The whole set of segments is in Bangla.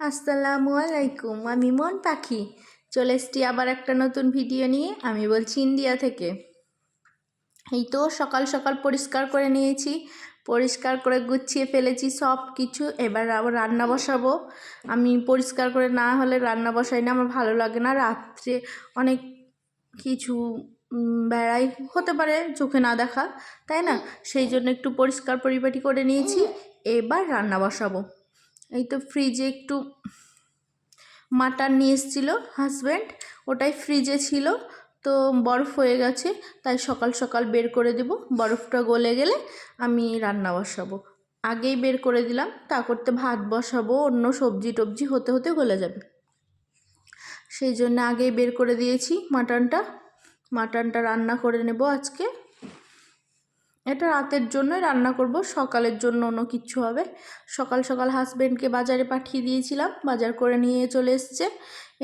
আসসালামু আলাইকুম আমি মন পাখি চলে এসছি আবার একটা নতুন ভিডিও নিয়ে, আমি বলছি ইন্ডিয়া থেকে। এই তো সকাল সকাল পরিষ্কার করে নিয়েছি, পরিষ্কার করে গুছিয়ে ফেলেছি সব কিছু এবার রান্না বসাবো। আমি পরিষ্কার করে না হলে রান্না বসাই না, আমার ভালো লাগে না। রাত্রে অনেক কিছু বেড়াই হতে পারে, চোখে না দেখা, তাই না? সেই জন্য একটু পরিষ্কার পরিপাটি করে নিয়েছি, এবার রান্না বসাবো। এই তো ফ্রিজে একটু মাটন নিয়ে এসেছিল হাজব্যান্ড ওটাই ফ্রিজে ছিল, তো বরফ হয়ে গেছে, তাই সকাল সকাল বের করে দেব, বরফটা গলে গেলে আমি রান্না বসাবো। আগেই বের করে দিলাম, তা করতে ভাত বসাবো, অন্য সবজি টবজি হতে হতে গলে যাবে। সেই জন্য আগেই বের করে দিয়েছি মাটনটা মাটনটা রান্না করে নেব আজকে। এটা রাতের জন্যই রান্না করব, সকালের জন্য অন্য কিচ্ছু হবে। সকাল সকাল হাজব্যান্ডকে বাজারে পাঠিয়ে দিয়েছিলাম, বাজার করে নিয়ে চলে এসছে।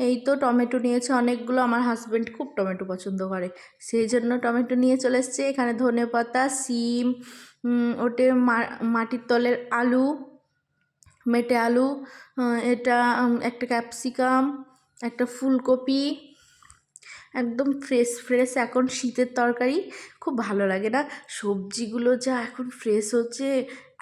এই তো টমেটো নিয়েছে অনেকগুলো, আমার হাজব্যান্ড খুব টমেটো পছন্দ করে। সেই জন্য টমেটো নিয়ে চলে এসছে, এখানে ধনে পাতা, সিম ওটে মাটির তলের আলু, মেটে আলু এটা একটা ক্যাপসিকাম একটা ফুলকপি একদম ফ্রেশ ফ্রেশ এখন শীতের তরকারি খুব ভালো লাগে না। সবজিগুলো যা এখন ফ্রেশ হচ্ছে,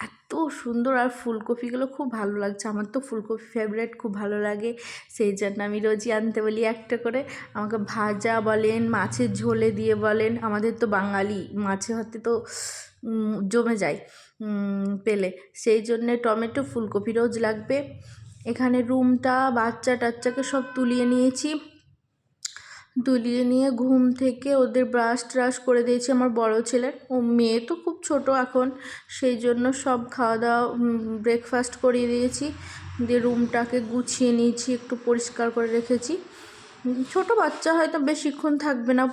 এত সুন্দর আর ফুলকপিগুলো খুব ভালো লাগছে। আমার তো ফুলকপি ফেভারেট খুব ভালো লাগে। সেই জন্য আমি রোজই আনতে বলি একটা করে। আমাকে ভাজা বলেন, মাছের ঝোলে দিয়ে বলেন, আমাদের তো বাঙালি, মাছে হাতে তো জমে যায় পেলে। সেই জন্যে টমেটো, ফুলকপি রোজ লাগবে। এখানে রুমটা বাচ্চা টাচ্চাকে সব তুলিয়ে নিয়েছি। তুলিয়ে নিয়ে ঘুম থেকে ওদের ব্রাশ ট্রাশ করে দিয়েছি আমার বড় ছেলের। ও মেয়ে তো খুব ছোট এখন, সেই জন্য সব খাওয়া দাওয়া ব্রেকফাস্ট করিয়ে দিয়েছি। দিয়ে রুমটাকে গুছিয়ে নিয়েছি, একটু পরিষ্কার করে রেখেছি। ছোট বাচ্চা হয়তো বেশিক্ষণ থাকবে না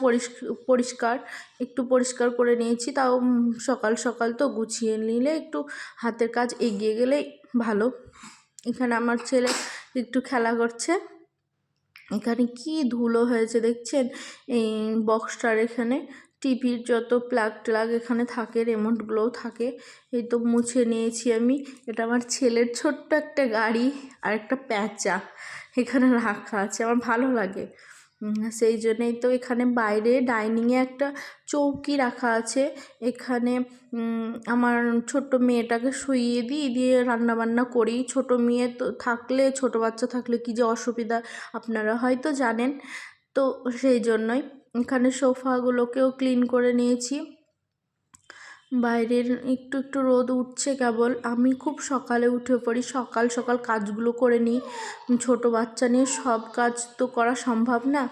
পরিষ্কার, একটু পরিষ্কার করে নিয়েছি, তাও সকাল সকাল তো গুছিয়ে নিলে একটু হাতের কাজ এগিয়ে গেলে ভালো। এখানে আমার ছেলে একটু খেলা করছে। এখানে কি ধুলো হয়েছে দেখছেন? এই বক্সটার এখানে টিভির যত প্লাগ ট্লাগ এখানে থাকে রেমোটগুলোও থাকে, এই তো মুছে নিয়েছি আমি। এটা আমার ছেলের ছোট্ট একটা গাড়ি আর একটা প্যাঁচা এখানে রাখা আছে, আমার ভালো লাগে। সেই জন্যেই তো এখানে বাইরে ডাইনিংয়ে একটা চৌকি রাখা আছে। এখানে আমার ছোট্ট মেয়েটাকে শুইয়ে দিই, দিয়ে রান্নাবান্না করি। ছোট মেয়ে তো থাকলে, ছোট বাচ্চা থাকলে কি যে অসুবিধা আপনারা হয়তো জানেন। তো সেই জন্যই এখানে সোফাগুলোকেও ক্লিন করে নিয়েছি। বাইরের একটু একটু রোদ উঠছে কেবল। আমি খুব সকালে উঠে পড়ি। সকাল সকাল কাজগুলো করে নিই। ছোটো বাচ্চা নিয়ে সব কাজ তো করা সম্ভব না।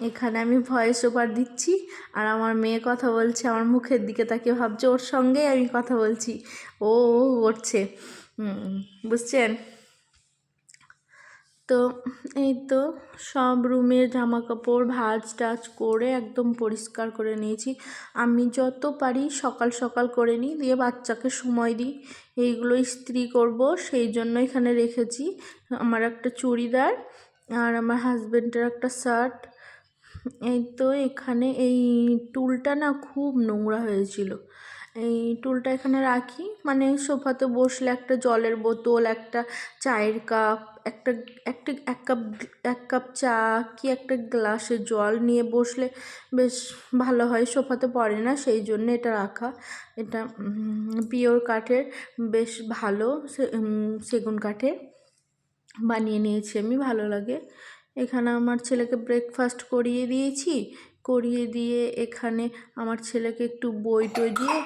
এখানে আমি ভয়েস ওভার দিচ্ছি আর আমার মেয়ে কথা বলছে। আমার মুখের দিকে তাকে ভাবছে, ওর সঙ্গেই আমি কথা বলছি। ও ও করছে। বুঝছেন? তো এই তো সব রুমের জামা কাপড় ভাঁজ টাজ করে একদম পরিষ্কার করে নিয়েছি। আমি যত পারি সকাল সকাল করে নিই, দিয়ে বাচ্চাকে সময় দিই। এইগুলো ইস্ত্রি করব, সেই জন্য এখানে রেখেছি। আমার একটা চুড়িদার আর আমার হাজব্যান্ডের একটা শার্ট এই তো এখানে এই টুলটা না খুব নোংরা হয়েছিল। এই টুলটা এখানে রাখি। মানে সোফাতে বসলে একটা জলের বোতল, একটা চায়ের কাপ, একটা একটা, এক কাপ এক কাপ চা কি একটা গ্লাসে জল নিয়ে বসলে বেশ ভালো হয়, সোফাতে পড়ে না, সেই জন্য এটা রাখা। এটা পিওর কাঠের, বেশ ভালো সেগুন কাঠের। বানিয়ে নিয়েছি আমি, ভালো লাগে। এখানে আমার ছেলেকে ব্রেকফাস্ট করিয়ে দিয়েছি। করিয়ে দিয়ে এখানে আমার ছেলেকে একটু বই টই দিয়ে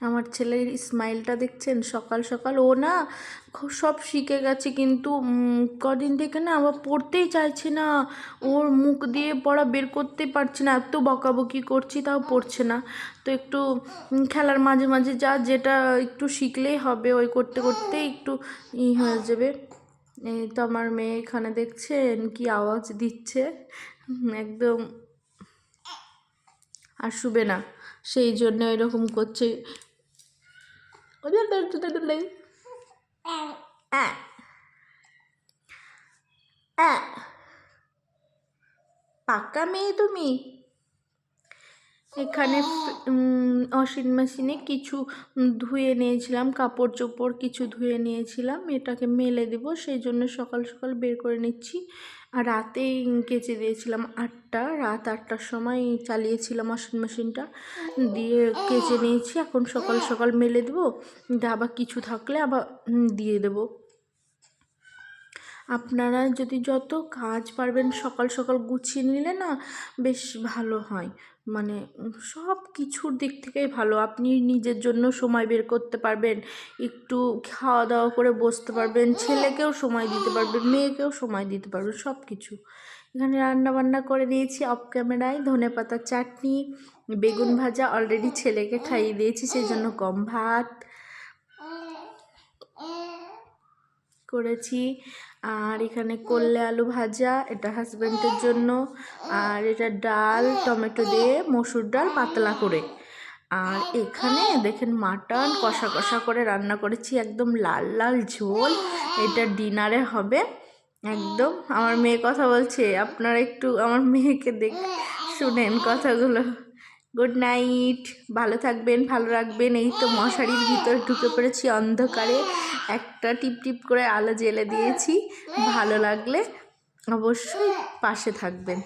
আমার ছেলের স্মাইলটা দেখছেন? সকাল সকাল ও না সব শিখে গেছে কিন্তু কদিন থেকে না আবার পড়তেই চাইছে না। ওর মুখ দিয়ে পড়া বের করতে পারছে না। এত বকাবকি করছি, তাও পড়ছে না। তো একটু খেলার মাঝে মাঝে যা যেটা একটু শিখলেই হবে। ওই করতে করতে একটু ই হয়ে যাবে। এই তো আমার মেয়ে এখানে দেখছেন কি আওয়াজ দিচ্ছে? একদম। আর শুবে না। সেই জন্য এরকম করছে। അത് എന്താ എടുത്തിട്ടുണ്ട് ആ ആ പക്കമേതുമീ উম, ওয়াশিং মেশিনে কিছু ধুয়ে নিয়েছিলাম কাপড় চোপড় কিছু ধুয়ে নিয়েছিলাম এটাকে মেলে দেব সেই জন্য সকাল সকাল বের করে নিচ্ছি। আর রাতেই কেচে দিয়েছিলাম আটটা রাত আটটার সময় চালিয়েছিলাম ওয়াশিং মেশিনটা দিয়ে কেচে নিয়েছি এখন সকাল সকাল মেলে দেবো আবার কিছু থাকলে আবার দিয়ে দেবো। আপনারা যদি যত কাজ পারবেন সকাল সকাল গুছিয়ে নিলে না বেশ ভালো হয়। মানে সব কিছুর দিক থেকেই ভালো। আপনি নিজের জন্য সময় বের করতে পারবেন, একটু খাওয়া দাওয়া করে বসতে পারবেন, ছেলেকেও সময় দিতে পারবেন, মেয়েকেও সময় দিতে পারবেন, সব কিছু। এখানে রান্না বান্না করে দিয়েছি অফ ক্যামেরায় ধনে পাতার চাটনি, বেগুন ভাজা অলরেডি ছেলেকে খাইয়ে দিয়েছি সেই জন্য কম ভাত করেছি। আর এখানে করলে আলু ভাজা, এটা হাজব্যান্ডের জন্য। আর এটা ডাল, টমেটো দিয়ে মসুর ডাল পাতলা করে। আর এখানে দেখেন মাটন কষা কষা করে রান্না করেছি, একদম লাল লাল ঝোল। এটা ডিনারে হবে। একদম, আমার মেয়ে কথা বলছে, আপনারা একটু আমার মেয়েকে দেখ, শুনেন কথাগুলো। গুড নাইট ভালো থাকবেন, ভালো রাখবেন। এই তো মশারির ভিতর ঢুকে পড়েছি অন্ধকারে। একটা টিপ টিপ করে আলো জেলে দিয়েছি। ভালো লাগলে অবশ্যই পাশে থাকবেন।